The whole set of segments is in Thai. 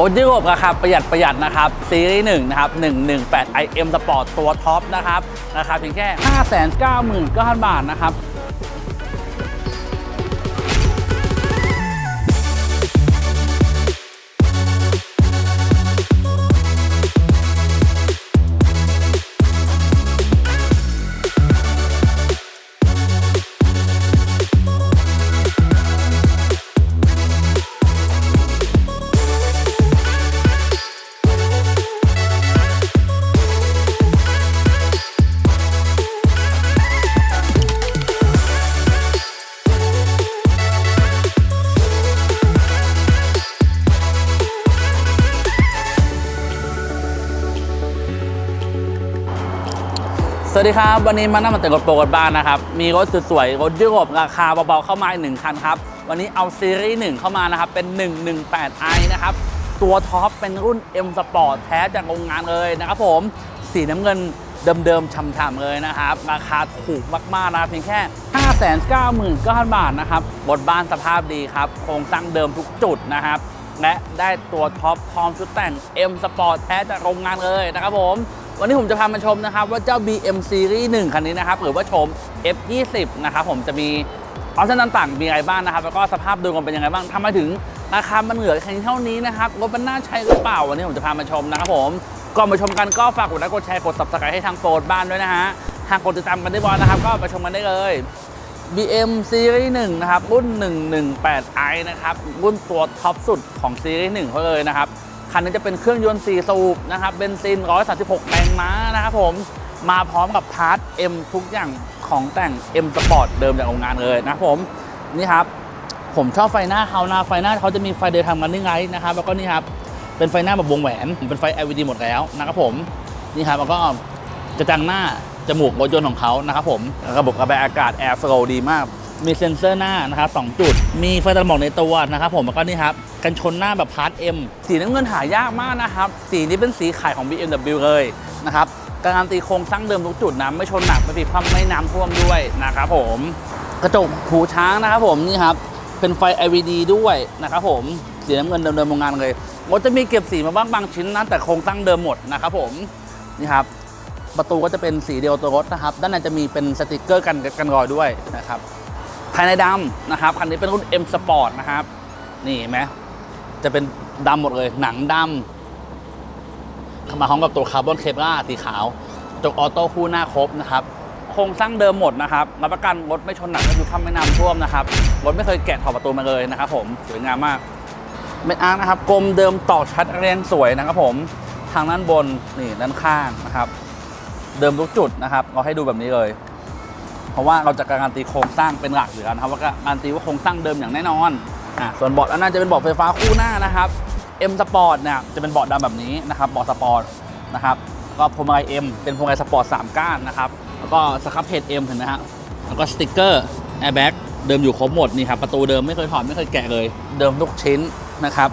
รถยุโรปราคาประหยัดประหยัดนะครับ ซีรีส์1นะครับ 118 IM Sport ตัวท็อปนะครับราคาเพียงแค่ 599,000 บาทนะครับ วัสดีครับ วันนี้มานั่งมาแต่งรถโปรกันบ้านนะครับ มีรถสวยๆรถยุโรปราคาเบาๆเข้ามาอีกหนึ่งคันครับ วันนี้เอาซีรีส์1เข้ามานะครับ เป็น 118i นะครับ ตัวท็อปเป็นรุ่น M Sport แท้จากโรงงานเลยนะครับผม สีน้ำเงินเดิมๆช่ำๆเลยนะครับ ราคาถูกมากๆนะครับเพียงแค่ 599,000 บาทนะครับรถบ้านสภาพดีครับ โครงสร้างเดิมทุกจุดนะครับ และได้ตัวท็อปพร้อมชุดแต่ง M Sport แท้จากโรงงานเลยนะครับผม วันนี้ผมจะพามาชมนะครับ ว่าเจ้า BM Series 1 คันนี้นะครับ หรือว่าชม F20 นะครับผมจะมีออปชั่นต่างๆ มีอะไรบ้างนะครับ แล้วก็สภาพโดยรวมเป็นยังไงบ้างทำไมถึงราคามันเหลือแค่เท่านี้นะครับรถมันน่าใช้หรือเปล่า วันนี้ผมจะพามาชมนะครับผมก่อนมาชมกันก็ฝากกดไลค์กดแชร์กด subscribe ให้ทางโปรดบ้านด้วยนะฮะหากกดติดตามกันได้บอลนะครับ ก็ไปชมกันได้เลย BM Series 1 นะครับ รุ่น 118i นะครับ รุ่นตัวท็อปสุดของซีรีส์1เขาเลยนะครับ คันนี้จะเป็นเครื่องยนต์ 4 สูบนะครับเบนซิน 136 แรงม้านะครับผมมาพร้อมกับพาร์ท M ทุกอย่างของแต่ง M Sport เดิมจากโรงงานเลยนะครับผมนี่ครับผมชอบไฟหน้าเขานะไฟหน้าเขาจะมีไฟเดย์ทำกันนิ่งไลท์นะครับแล้วก็นี่ครับเป็นไฟหน้าแบบวงแหวนเป็นไฟ LED หมดแล้วนะครับผมนี่ครับแล้วก็กระจังหน้าจมูกรถยนต์ของเขานะครับผมระบบระบายอากาศ Air Flow ดีมาก มีเซ็นเซอร์หน้านะครับสองจุด มีไฟตัดหมอกในตัวนะครับผมแล้วก็นี่ครับกันชนหน้าแบบพาร์ท M สีน้ำเงินหายากมากนะครับ สีนี้เป็นสีขายของ BMW เลยนะครับการันตีโครงสร้างเดิมทุกจุดนะไม่ชนหนักไม่ผิดความไม่น้ำท่วมด้วยนะครับผมกระจกหูช้างนะครับผมนี่ครับเป็นไฟ LED ด้วยนะครับผมสีน้ำเงินเดิมๆโรงงานเลยรถจะมีเก็บสีมาบ้างบางชิ้นนะแต่โครงตั้งเดิมหมดนะครับผมนี่ครับประตูก็จะเป็นสีเดียวตัวรถนะครับ ด้านในจะมีเป็นสติกเกอร์กันกันรอยด้วยนะครับ ภายในดำนะครับคันนี้เป็นรุ่น M Sport นะครับ นี่เห็นไหมจะเป็นดำหมดเลยหนังดำมาพร้อมกับตัวคาร์บอนเคปล่าสีขาวจกออโต้คู่หน้าครบนะครับโครงสร้างเดิมหมดนะครับรับประกันรถไม่ชนหนักไม่มีข้ามไม่น้ำท่วมนะครับรถไม่เคยแกะถอดประตูมาเลยนะครับผมสวยงามมากเป็นอาร์นะครับกลมเดิมต่อชัดเรียงสวยนะครับผมทางด้านบนนี่ด้านข้างนะครับ เดิมทุกจุดนะครับเราให้ดูแบบนี้เลย เพราะว่าเราจะการันตีโครงสร้างเป็นหลักอยู่แล้วนะครับว่าการันตีว่าโครงสร้างเดิมอย่างแน่นอนอะส่วนเบาะด้านหน้าจะเป็นเบาะไฟฟ้าคู่หน้านะครับ M Sport เนี่ยจะเป็นเบาะดำแบบนี้นะครับเบาะสปอร์ตนะครับก็พวงมาลัย M เป็นพวงมาลัยสปอร์ต3ก้านนะครับแล้วก็สครับเพจ M เห็นไหมฮะแล้วก็สติกเกอร์แอร์แบ็กเดิมอยู่ครบหมดนี่ครับประตูเดิมไม่เคยถอดไม่เคยแกะเลย เดิมทุกชิ้นนะครับ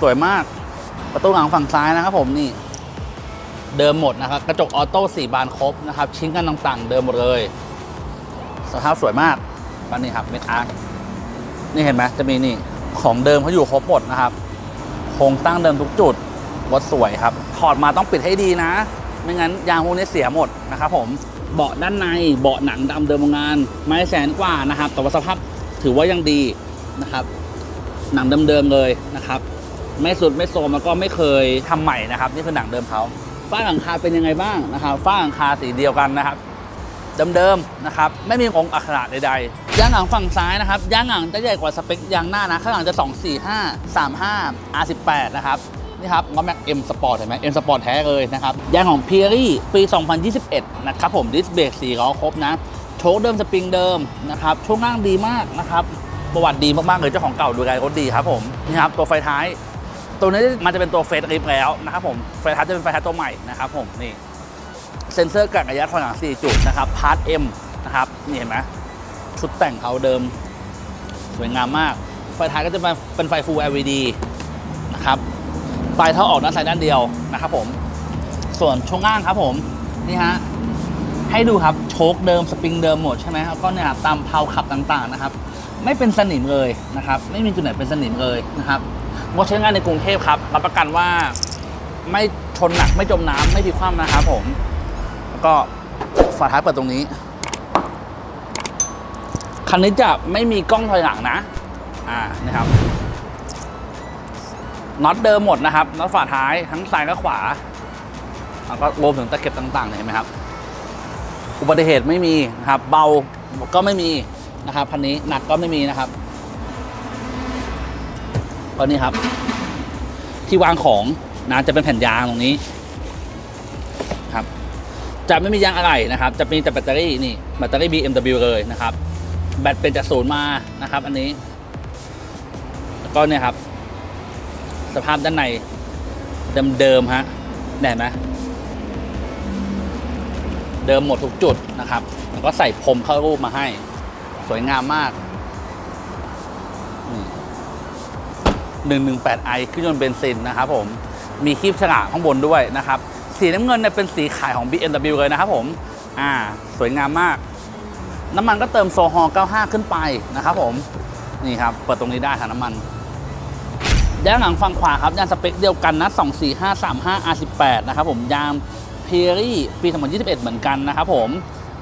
สวยมากประตูหลังฝั่งซ้ายนะครับผมนี่เดิมหมดนะครับกระจกออโต้สี่บานครบนะครับชิ้นกันต่างๆ เดิมหมดเลย สภาพสวยมากก็นี่ครับเมทอาร์นี่เห็นไหมจะมีนี่ของเดิมเขาอยู่ครบหมดนะครับโครงตั้งเดิมทุกจุดรถสวยครับถอดมาต้องปิดให้ดีนะ ไม่งั้นยางพวกนี้เสียหมดนะครับผมเบาะด้านในเบาะหนังดำเดิมโรงงานไม่แสนกว่านะครับ แต่ว่าสภาพถือว่ายังดีนะครับ หนังเดิมๆเลยนะครับ ไม่สุดไม่โซมแล้วก็ไม่เคยทำใหม่นะครับ นี่คือหนังเดิมเขาฝ้าหลังคาเป็นยังไงบ้างนะครับฝ้าหลังคาสีเดียวกันนะครับ เดิมๆนะครับไม่มีองค์อักขระใดๆยางหลังฝั่งซ้ายนะครับยางหลังจะใหญ่กว่าสเปคยางหน้านะข้างหลังจะ 245 35 R18 นะครับนี่ครับงอแม็ก M Sport เห็นไหม M Sport แท้เลยนะครับยางของ p ี r รี่ปี 2021 นะครับผมดิสเบรกสีล้อครบนะโชคเดิมสปริงเดิมนะครับช่วงล่างดีมากนะครับประวัติดีมากๆเลยเจ้าของเก่าดูแลรถดีครับผมนี่ครับตัวไฟท้าย ตัวนี้มันจะเป็นตัวเฟสริปแล้วนะครับผมไฟท้ายจะเป็นไฟท้ายตัวใหม่นะครับผมนี่ เซ็นเซอร์กักระยะถอยหลัง4จุดนะครับพาร์ท M นะครับนี่เห็นไหมชุดแต่งเขาเดิม สวยงามมาก ไฟท้ายก็จะเป็นไฟ Full LED นะครับปลายเท้าออกด้านซ้ายด้านเดียวนะครับผมส่วนช่วงล่างครับผมนี่ฮะให้ดูครับโชคเดิมสปริงเดิมหมดใช่ไหมครับก็เนี่ยตามเพาขับต่างๆนะครับ ไม่เป็นสนิมเลยนะครับ ไม่มีจุดไหนเป็นสนิมเลยนะครับงดใช้งานในกรุงเทพครับรับประกันว่าไม่ชนหนักไม่จมน้ำไม่พลิกคว่ำนะครับผม ก็ฝาท้ายเปิดตรงนี้ คันนี้จะไม่มีกล้องถอยหลังนะ อ่านะครับน็อตเดิมหมดนะครับน็อตฝาท้ายทั้งซ้ายและขวาแล้วก็รวมถึงตะเข็บต่างๆเห็นไหมครับ อุบัติเหตุไม่มีนะครับ เบาก็ไม่มีนะครับคันนี้หนักก็ไม่มีนะครับก็นี่ครับ ที่วางของนะจะเป็นแผ่นยางตรงนี้ครับ จะไม่มียางอะไรนะครับ จะมีแต่แบตเตอรี่นี่แบตเตอรี่ BMW เลยนะครับ แบตเป็นจากศูนย์มานะครับ อันนี้แล้วก็เนี่ยครับ สภาพด้านในเดิมๆฮะเห็นไหมเดิมหมดทุกจุดนะครับ แล้วก็ใส่พรมเข้ารูปมาให้ สวยงามมากหนึ่งหนึ่งแปดไอขึ้นยนต์เบนซินนะครับผม มีคลิปฉลากข้างบนด้วยนะครับ สีน้ำเงินเนี่ยเป็นสีขายของ BMW เลยนะครับผมอ่าสวยงามมาก น้ำมันก็เติมโซฮอล์95 ขึ้นไปนะครับผมนี่ครับเปิดตรงนี้ได้ค่ะน้ำมันด้านหลังฝั่งขวาครับยางสเปคเดียวกันนะ 24535 R18 นะครับผมยางเพรีปี 2021 เหมือนกันนะครับผม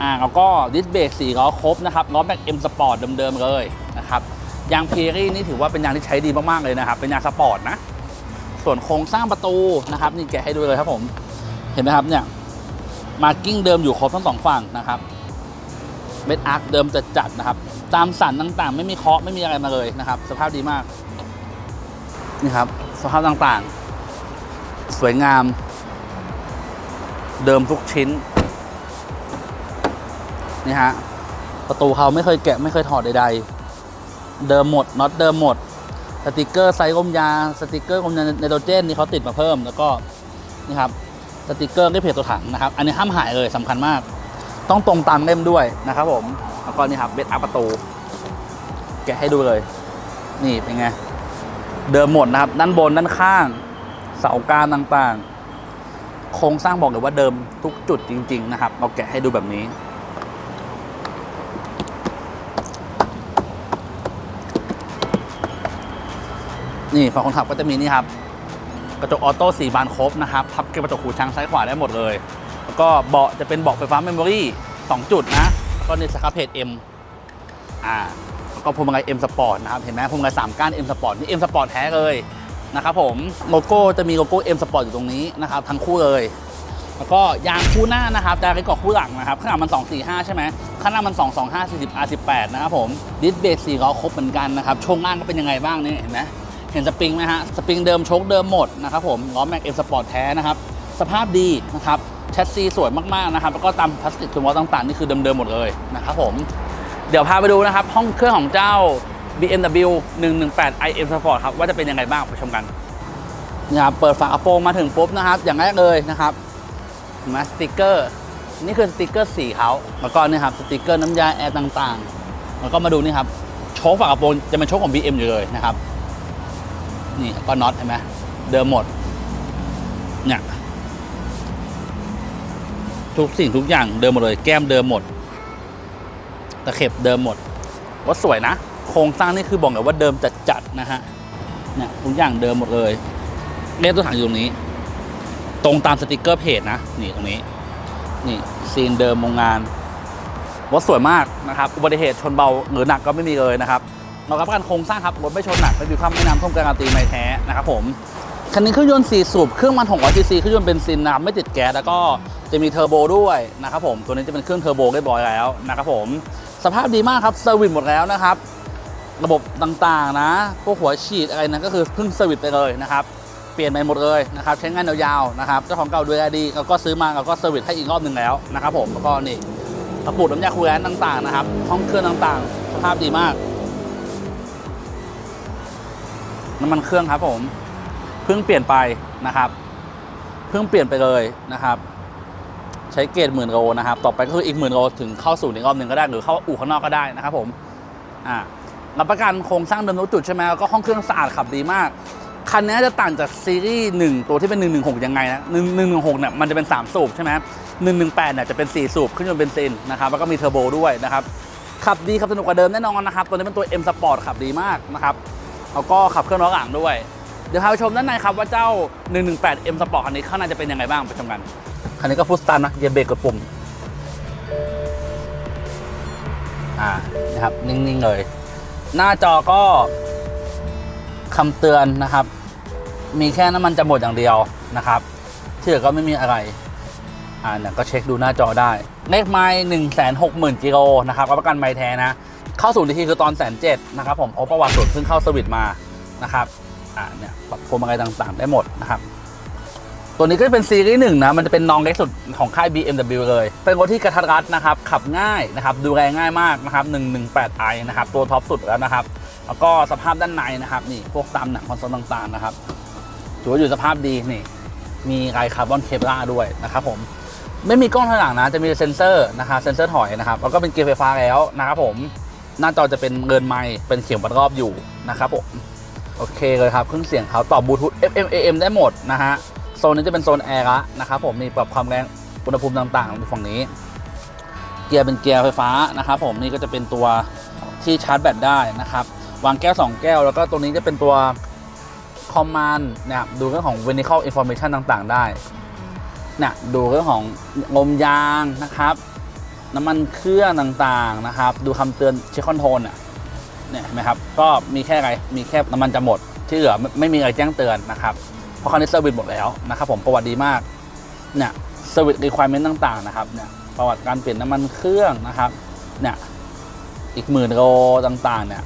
อ่าแล้วก็ดิสเบรก4ล้อครบนะครับล้อแม็ก M Sport เดิมๆเลยนะครับยางเพรีนี่ถือว่าเป็นยางที่ใช้ดีมากๆเลยนะครับ เป็นยางสปอร์ตนะ ส่วนโครงสร้างประตูนะครับ นี่แกะให้ดูเลยครับผม เห็นไหมครับเนี่ยมาร์กิ้งเดิมอยู่ครบทั้งสองฝั่งนะครับเม็ดอาร์คเดิมจัดจัดนะครับ ตามสันต่างๆ ไม่มีเคาะไม่มีอะไรมาเลยนะครับ สภาพดีมากนี่ครับ สภาพต่างๆ สวยงาม เดิมทุกชิ้นนี่ฮะประตูเขาไม่เคยแกะไม่เคยถอดใดๆ เดิมหมดน็อตเดิมหมดสติกเกอร์ไซส์กลมยาสติกเกอร์กลมยาไนโตรเจนนี่เขาติดมาเพิ่มแล้วก็นี่ครับ สติกเกอร์ที่เพจตัวถังนะครับ อันนี้ห้ามหายเลยสำคัญมาก ต้องตรงตามเล่มด้วยนะครับผม แล้วก็นี่ครับเบสอัพประตู แกะให้ดูเลย นี่เป็นไง เดิมหมดนะครับ ด้านบนด้านข้าง เสากางต่างๆ โครงสร้างบอกเลยว่าเดิมทุกจุดจริง ๆ นะครับ เราแกะให้ดูแบบนี้ นี่ฝั่งคนขับก็จะมีนี่ครับ กระจกออโต้สี่บานครบนะครับพับเก็บกระจกหูช้างซ้ายขวาได้หมดเลย แล้วก็เบาะจะเป็นเบาะไฟฟ้าเมมโมรี่สองจุดนะแล้วก็ในสครับเพจ M อ่าแล้วก็พวงมาลัย M Sport นะครับเห็นไหมพวงมาลัยสามก้าน M Sport นี่ M Sport แท้เลยนะครับผมโลโก้จะมีโลโก้ M Sport อยู่ตรงนี้นะครับทั้งคู่เลยแล้วก็ยางคู่หน้านะครับจะเล็กกคู่หลังนะครับขนามัน 245 ใช่ไหมข้างหน้ามัน 225 40 R18 นะครับผมดิสเบรก4ล้อครบเหมือนกันนะครับช่วงล่างก็เป็นยังไงบ้างนี่เห็นไหม เห็นสปริงไหมฮะ สปริงเดิมโชคเดิมหมดนะครับผมล้อแม็กเอ็มสปอร์ตแท้นะครับ สภาพดีนะครับแชสซีสวยมากๆนะครับ แล้วก็ตามพลาสติกตัวต่างๆ นี่คือเดิมๆหมดเลยนะครับผม เดี๋ยวพาไปดูนะครับ ห้องเครื่องของเจ้า BMW 118 iM Sport ครับ ว่าจะเป็นยังไงบ้างไปชมกันนี่ครับเปิดฝากระโปรงมาถึงปุ๊บนะครับ อย่างแรกเลยนะครับเห็นไหมสติกเกอร์ นี่คือสติกเกอร์สีเขาแล้วก็นี่ครับสติกเกอร์น้ำยาแอร์ต่างๆ แล้วก็มาดูนี่ครับโชคฝากระโปรงจะเป็นโชคของ BM อยู่เลยนะครับ นี่ก็น็อตเห็นไหมเดิมหมดเนี่ยทุกสิ่งทุกอย่างเดิมหมดเลย แก้มเดิมหมด ตะเข็บเดิมหมดว่าสวยนะ โครงสร้างนี่คือบอกเลยว่าเดิมจัดจัดๆนะฮะเนี่ยทุกอย่างเดิมหมดเลยเลขตัวถังอยู่ตรงนี้ ตรงตามสติกเกอร์เพจนะนี่ตรงนี้ นี่ซีนเดิมโรงงานว่าสวยมากนะครับ อุบัติเหตุชนเบาหรือหนักก็ไม่มีเลยนะครับ เรารับประกันโครงสร้างครับรถไม่ชนหนักไม่มีความไม่น้ำท่วมการันตีไม่แท้นะครับผมคันนี้เครื่องยนต์4สูบเครื่องมัน600ซีซีเครื่องยนต์เบนซินนะไม่ติดแก๊สแล้วก็จะมีเทอร์โบด้วยนะครับผมตัวนี้จะเป็นเครื่องเทอร์โบเรียบร้อยแล้วนะครับผมสภาพดีมากครับเซอร์วิสหมดแล้วนะครับ ระบบต่างๆนะพวกหัวฉีดอะไรนั้นก็คือเพิ่งเซอร์วิสไปเลยนะครับเปลี่ยนไปหมดเลยนะครับใช้งานยาวๆนะครับเจ้าของเก่าดูแลดีแล้วก็ซื้อมาแล้วก็เซอร์วิสให้อีกรอบหนึ่งแล้วนะครับผมแล้วก็นี่ตะปูดน้ำยาคูลแลนต่างๆนะครับห้องเครื่องต่างๆ สภาพดีมาก น้ำมันเครื่องครับผมเพิ่งเปลี่ยนไปนะครับเพิ่งเปลี่ยนไปเลยนะครับ ใช้เกรดหมื่นโลนะครับ ต่อไปก็คืออีกหมื่นโลถึงเข้าสู่อีกรอบหนึ่งก็ได้หรือเข้าอู่ข้างนอกก็ได้นะครับผมอ่ารับประกันโครงสร้างเดิมทุกจุดใช่ไหมแล้วก็ห้องเครื่องสะอาดขับดีมากคันนี้จะต่างจากซีรีส์หนึ่งตัวที่เป็น 116 ยังไงนะ1 116เนี่ยมันจะเป็น 3 สูบใช่ไหม118เนี่ยจะเป็น 4 สูบขึ้นยนต์เบนซินนะครับแล้วก็มีเทอร์โบด้วยนะครับ ขับดีขับสนุกกว่าเดิมแน่นอนนะครับ ตัวนี้เป็นตัว M Sport ขับดีมากนะครับ แล้วก็ขับเครื่องล้อหลังด้วย เดี๋ยวพาไปชมด้านในครับว่าเจ้า 118M Sport คันนี้ข้างในจะเป็นยังไงบ้างไปชมกัน คันนี้ก็ฟุตสตาร์ทนะเหยียบเบรกกดปุ่ม อ่า นะครับ นิ่ง ๆ เลย หน้าจอก็คำเตือนนะครับ มีแค่น้ำมันจะหมดอย่างเดียวนะครับ ที่เหลือก็ไม่มีอะไรอ่าเนี่ยก็เช็คดูหน้าจอได้ เลขไม้หนึ่งแสนหกหมื่นกิโลนะครับรับประกันไม้แท้นะ เข้าสู่ทีคือตอนแสนเจ็ดนะครับผมเอาประวัติส่วนเพิ่งเข้าสวิตมานะครับอ่าเนี่ยปรับพวงมาลัยต่างๆ ได้หมดนะครับ ตัวนี้ก็จะเป็นซีรีส์หนึ่งนะ มันจะเป็นน้องเล็กสุดของค่าย BMW เลย เป็นรถที่กระทัดรัดนะครับ ขับง่ายนะครับ ดูแลง่ายมากนะครับ 118i นะครับ ตัวท็อปสุดแล้วนะครับ แล้วก็สภาพด้านในนะครับ นี่ พวกตามหนังคอนโซลต่างๆนะครับถือว่าอยู่สภาพดีนี่ มีลายคาร์บอนเคปลาด้วยนะครับผมไม่มีกล้องถอยหลังนะ จะมีเซ็นเซอร์นะครับ เซ็นเซอร์ถอยนะครับ แล้วก็เป็นเกียร์ไฟฟ้าแล้วนะครับผม หน้าจอจะเป็นเงินไมค์เป็นเขียงวัดรอบอยู่นะครับผมโอเคเลยครับเครื่องเสียงเขาตอบบลูทูธ FM AM ได้หมดนะฮะโซนนี้จะเป็นโซนแอร์ละนะครับผมมีปรับความแรงอุณหภูมิต่างๆอยู่ฝั่งนี้ เกียร์เป็นเกียร์ไฟฟ้านะครับผมนี่ก็จะเป็นตัวที่ชาร์จแบตได้นะครับวางแก้ว 2 แก้ว แล้วก็ตัวนี้จะเป็นตัวคอมมานด์นะครับดูเรื่องของ vehicle information ต่างๆ ได้เนี่ยดูเรื่องของลมยางนะครับ น้ำมันเครื่องต่างๆนะครับ ดูคำเตือนเช็คคอนโทรลเนี่ยเนี่ยเห็นไหมครับ ก็มีแค่อะไรมีแค่น้ำมันจะหมด ที่เหลือไม่ไม่มีอะไรแจ้งเตือนนะครับ เพราะคันนี้เซอร์วิสหมดแล้วนะครับผมประวัติดีมาก เนี่ยเซอร์วิสรีควอรเมนต์ต่างๆนะครับ เนี่ยประวัติการเปลี่ยนน้ำมันเครื่องนะครับ เนี่ยอีกหมื่นโลต่างๆ เนี่ย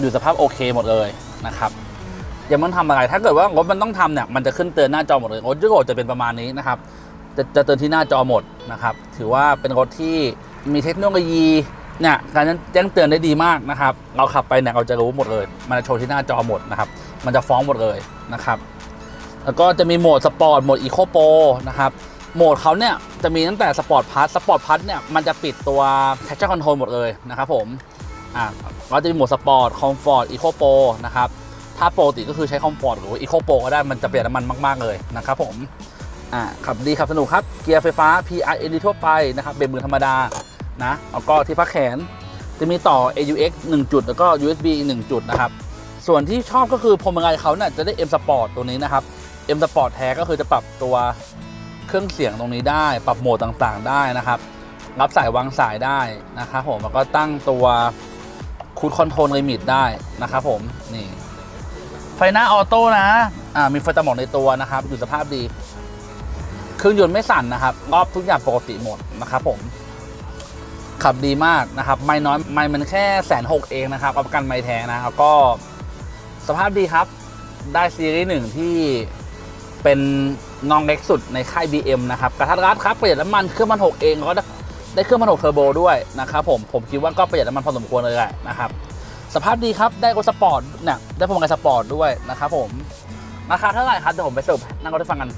อยู่สภาพโอเคหมดเลยนะครับยังไม่ต้องทำอะไร ถ้าเกิดว่ารถมันต้องทำเนี่ย มันจะขึ้นเตือนหน้าจอหมดเลยรถยุโรปจะเป็นประมาณนี้นะครับ จะจะเตือนที่หน้าจอหมดนะครับ ถือว่าเป็นรถที่มีเทคโนโลยีเนี่ยการแจ้งเตือนได้ดีมากนะครับ เราขับไปเนี่ยเราจะรู้หมดเลย มันจะโชว์ที่หน้าจอหมดนะครับ มันจะฟ้องหมดเลยนะครับ แล้วก็จะมีโหมดสปอร์ตโหมดอีโคโปนะครับโหมดเขาเนี่ยจะมีตั้งแต่สปอร์ตพัทสปอร์ตพัทเนี่ยมันจะปิดตัวแ a ช t คอนโทรลหมดเลยนะครับผมอ่าก็จะมีโหมดสปอร์ตคอมฟอร์ตอีโคโปนะครับถ้าปกติก็คือใช้คอมฟอร์ตหรืออีโคโปก็ได้มันจะประหยัดน้ำมันมาก ๆ เลยนะครับผม อ่าขับดีขับสนุกครับ เกียร์ไฟฟ้า PIN ทั่วไปนะครับเบรกมือธรรมดานะแล้วก็ที่พักแขนจะมีต่อ AUX 1 จุด แล้วก็ USB อีก1จุดนะครับ ส่วนที่ชอบก็คือพวงมาลัยเขาเนี่ยจะได้ M Sport ตัวนี้นะครับ M Sport แท้ก็คือจะปรับตัวเครื่องเสียงตรงนี้ได้ ปรับโหมดต่างๆได้นะครับ รับสายวางสายได้นะครับผมแล้วก็ตั้งตัวคูดคอนโทรลลิมิตได้นะครับผมนี่ไฟหน้าออโต้นะอ่ามีไฟตาหมอกในตัวนะครับอยู่สภาพดี เครื่องยนต์ไม่สั่นนะครับรอบทุกอย่างปกติหมดนะครับผม ขับดีมากนะครับไม่น้อยไม่มันแค่แสนหกเองนะครับเอาประกันไม่แท้นะแล้วก็สภาพดีครับได้ซีรีส์หนึ่งที่เป็นน้องเล็กสุดในค่าย BM นะครับกระทัดรัดครับประหยัดน้ำมันเครื่องมันหกเองก็ได้ได้เครื่องมันหกเทอร์โบด้วยนะครับผมผมคิดว่าก็ประหยัดน้ำมันพอสมควรเลยแหละนะครับสภาพดีครับได้รถสปอร์ตเนี่ยได้พวงมาลัยสปอร์ตด้วยนะครับผมราคาเท่าไหร่ครับเดี๋ยวผมไปสรุปนั่งรถให้ฟังกัน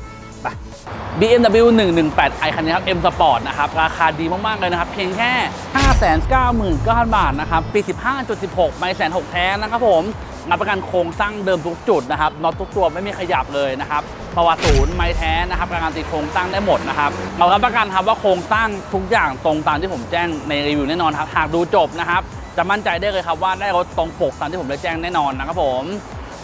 BMW 118i คันนี้ครับ M Sport นะครับ ราคาดีมาก ๆ เลยนะครับ เพียงแค่ 599,000 บาทนะครับ ปี 15.16 ไม่แสนหกแท้นะครับผมรับประกันโครงสร้างเดิมทุกจุดนะครับน็อตทุกตัวไม่มีขยับเลยนะครับประวัติศูนย์ไม้แท้นะครับการันตีโครงสร้างได้หมดนะครับเรารับประกันครับว่าโครงสร้างทุกอย่างตรงตามที่ผมแจ้งในรีวิวแน่นอนครับหากดูจบนะครับจะมั่นใจได้เลยครับว่าได้รถตรงปกตามที่ผมได้แจ้งแน่นอนนะครับผม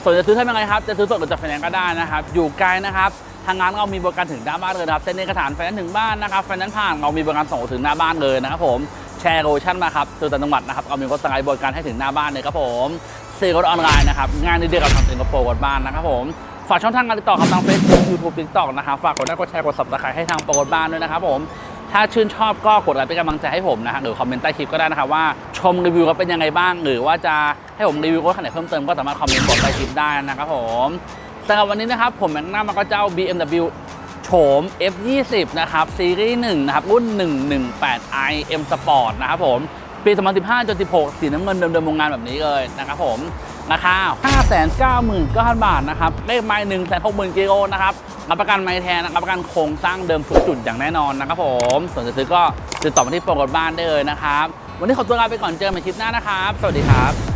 ส่วนจะซื้อทำยังไงครับจะซื้อสดหรือจะไฟแนนซ์ก็ได้นะครับ อยู่ไกลนะครับ ทางร้านเรามีบริการถึงหน้าบ้านเลยนะครับเซ็นเอกสารไฟแนนซ์ถึงบ้านนะครับไฟแนนซ์ผ่านเรามีบริการส่งถึงหน้าบ้านเลยนะครับผมแชร์โลชั่นมาครับตัวต่างจังหวัดนะครับเรามีรถสไลด์บริการให้ถึงหน้าบ้านเลยครับผมซื้อรถออนไลน์นะครับง่ายนิดเดียวกับทางสิงคโปร์กันบ้านนะครับผมฝากช่องทางการติดต่อกับทาง Facebook YouTube TikTok นะครับฝากกดไลค์กดแชร์กด subscribe ให้ทางโปรดบ้านด้วยนะครับผมถ้าชื่นชอบก็กดไลค์เป็นกำลังใจให้ผมนะฮะหรือคอมเมนต์ใต้คลิปก็ได้นะครับว่าชมรีวิวก็เป็นยังไงบ้าง หรือว่าจะให้ผมรีวิวรถคันไหนเพิ่มเติมก็สามารถคอมเมนต์บอกใต้คลิปได้นะครับผม สำหรับวันนี้นะครับ ผมแม็กนัมมาก็เจ้า BMW โฉม F20 นะครับ ซีรีส์1นะครับ รุ่น 118i M Sport นะครับผม ปี 2015จน16สีน้ำเงินเดิมๆโรงงานแบบนี้เลยนะครับผมราคา 599,000 บาทนะครับ เลขไม้160,000กิโลนะครับรับประกันไม้แทนนะครับประกันโครงสร้างเดิมทุกจุดอย่างแน่นอนนะครับผมส่วนจะซื้อก็ติดต่อมาที่โปรโมทบ้านได้เลยนะครับ วันนี้ขอตัวลาไปก่อนเจอกันใหม่คลิปหน้านะครับ สวัสดีครับ